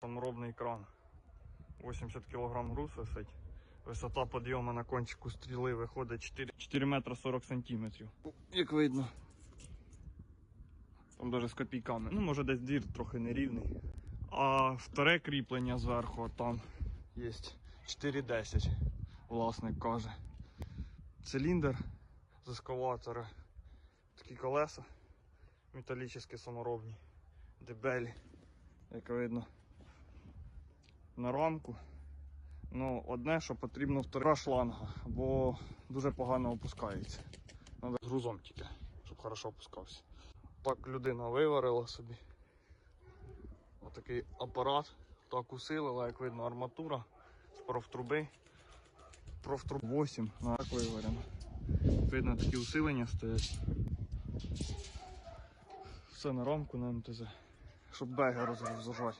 Саморобний кран. 80 кг груз висить. Висота підйому на кончику стріли виходить 4, 4 метри 40 сантиметрів. Як видно. Там навіть з копійками. Ну, може десь двір трохи нерівний. А вторе кріплення зверху там є 4,10. Власник каже. Циліндр з ескаватора. Такі колеса металічні саморобні. Дебелі. Як видно. На рамку. Ну, одне, що потрібно втора шланга, бо дуже погано опускається. Треба грузом тільки, щоб хорошо опускався. Так людина виварила собі. Отакий апарат. Так усилила, як видно, арматура з профтруби. Профтруб 8, ну, так виварено. Видно, такі усилення стоять. Все на рамку на МТЗ. Щоб беги розгружати.